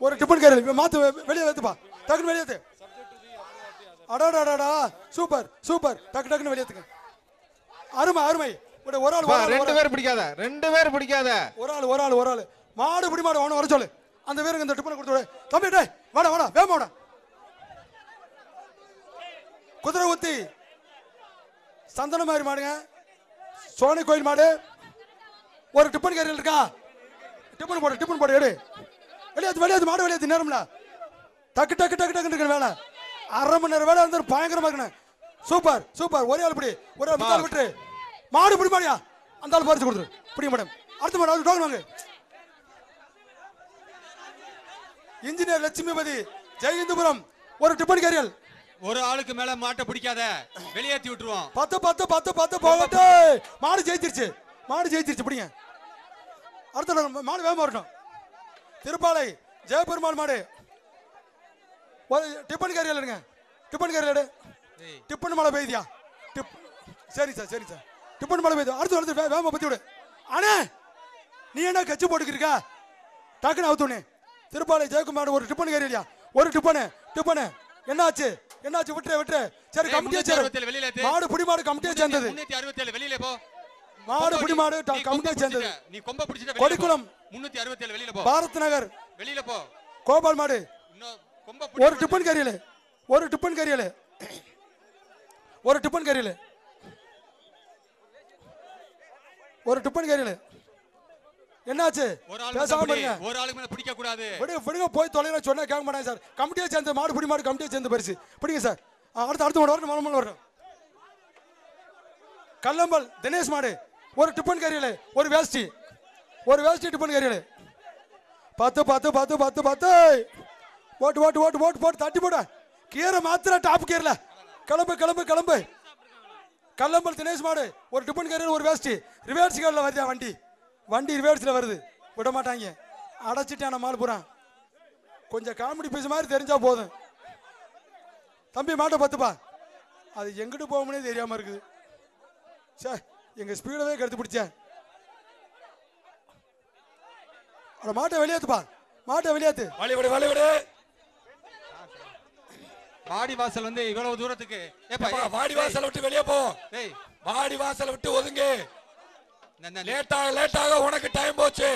ஒரு டிஃபன் கேரியல் மாத்து வெளியே ஏத்துப்பா டக்குன்னு வெளியே ஏத்து அடாடாடாடா சூப்பர் சூப்பர். டக்கு டக்குன்னு வெளியே ஏத்துங்க அருமை அருமை. ஒரு ஒரு ஆள் ரெண்டு. பேர் பிடிக்காத. ரெண்டு பேர் பிடிக்காத. ஒரு ஆள் ஒரு ஆள் ஒரு ஆள். மாடு பிடி மாடு அவனை வர சொல்லு. அந்த பேருக்கு இந்த டிப்பனை கொடுத்து. தம்பி டேய் வாடா வாடா வேமா வாடா. குதிரை ஊத்தி. சந்தன மாதிரி மாடுங்க. சோனி கோயில் மாடு. ஒரு டிப்பன் கேரியல் இருக்கா? டிப்பன் போடு டிப்பன் போடு எடு. வெளியாத்து வெளியாத்து மாடு வெளியாத்து நேரம்ல. டக்கு டக்கு டக்கு டக்கு டக்கு வேலை. அரை மணி நேரம் வேலை வந்து பயங்கரமா இருக்கணும். Super super. ஒரே ஆள் பிடி ஒரே ஆள் முத்தாள் விட்டுரு. மாடு பிடி மாடியா? அந்த ஆள் பறிச்சு கொடுத்துரு. பிடி மேடம். அடுத்த மாடு அது டோக்கன் வாங்க. இன்ஜினியர் லட்சுமிபதி ஜெயகிந்தபுரம் ஒரு டிப்பன் கேரியல் ஒரு ஆளுக்கு மேல மாட்டை பிடிக்காத வெளியேத்தி விட்டுருவோம். பத்து பத்து பத்து பத்து போகட்டு. மாடு ஜெயிச்சிருச்சு. மாடு ஜெயிச்சிருச்சு பிடிங்க. அடுத்த மாடு வேகமா வரட்டும். திருப்பாலை ஜெயபெருமாள் மாடு. ஒரு டிப்பன் கேரியல் எடுங்க. டிப்பன் கேரியல் எடு. டிப்பன் மழை பெய்யுதியா டிப் சரி சார் சரி சார். டிப்பன் மழை பெய்யுது அடுத்து அடுத்து வே- வேகமா பத்தி விடு. அண்ணே நீ என்ன கட்சி போட்டுக்கிருக்க டக்குன்னு அவுத்துனே திருப்பாலை ஜெயக்குமார் ஒரு டிப்பன் கேரியலியா ஒரு டிப்பனு டிப்பனு. என்னாச்சு? என்னாச்சு? விட்டுரு விட்டுரு. சரி கமிட்டியா 367 வெளியில சேரு ஏத்து. மாடு புடி மாடு கமிட்டியா சேர்ந்தது. வெளியில போ. மாடு புடி மாடு கமிட்டியா சேர்ந்தது. நீ கொம்ப பிடிச்சிட்ட கொடிக்குளம். முன்னூத்தி அறுபத்தி ஏழு வெளியில போ. பாரத் நகர். வெளியில போ. கோபால் மாடு. ஒரு டிப்பன் கரியல் ஒரு டிப்பன் கரியல் ஒரு டிப்பன் கரியல் ஒரு டிப்பன் கரியல் என்னாச்சு? பேசாம. ஒரு ஆளுக்கு மேல பிடிக்க கூடாது. விடுங்க விடுங்க போய் தொலைல சொன்னா கேட்க மாட்டாங்க சார். கமிட்டியா சேர்ந்து மாடு பிடி மாடு கமிட்டியா சேர்ந்து பரிசு பிடிங்க சார். அடுத்து அடுத்து வரணும் மரமல் வரணும். கல்லம்பல் தினேஷ் மாடு. ஒரு டிப்பன் கரியல் ஒரு வேஷ்டி. ஒரு வேஷ்டி டிப்பன் கரியல் பத்து பத்து பத்து பத்து பத்து. ஓட்டு ஓட்டு ஓட்டு ஓட்டு போட்டு தட்டி போட. கீரை மாத்திர டாப் கீரில். கிளம்பு கிளம்பு கிளம்பு. கல்லம்பல் தினேஷ் மாடு ஒரு டிபன் கரியல் ஒரு வேஷ்டி ரிவேர்ஸ் கார்டில் வருதா வண்டி? வண்டி ரிவேர்ஸில் வருது. விட மாட்டாங்க. அடைச்சிட்டான மால் பூரா. கொஞ்சம் காமெடி பீஸ் மாதிரி தெரிஞ்சால் போதும். தம்பி மாட்டை பத்துப்பா அது எங்கிட்டு போகும்னே தெரியாமல் இருக்குது. சார் எங்கள் ஸ்பீடவே கெடுத்து பிடிச்சேன். அட மாட்டை வெளியேத்துப்பா மாட்டை வெளியேத்து. வழி விடு வழி விடு. வாடி வாசல் வந்து இவ்வளவு தூரத்துக்கு. வாடி வாசலை விட்டு வெளியே போ. வாடி வாசலை விட்டு ஒதுங்கு. லேட்டாக லேட்டாக உனக்கு டைம் போச்சு.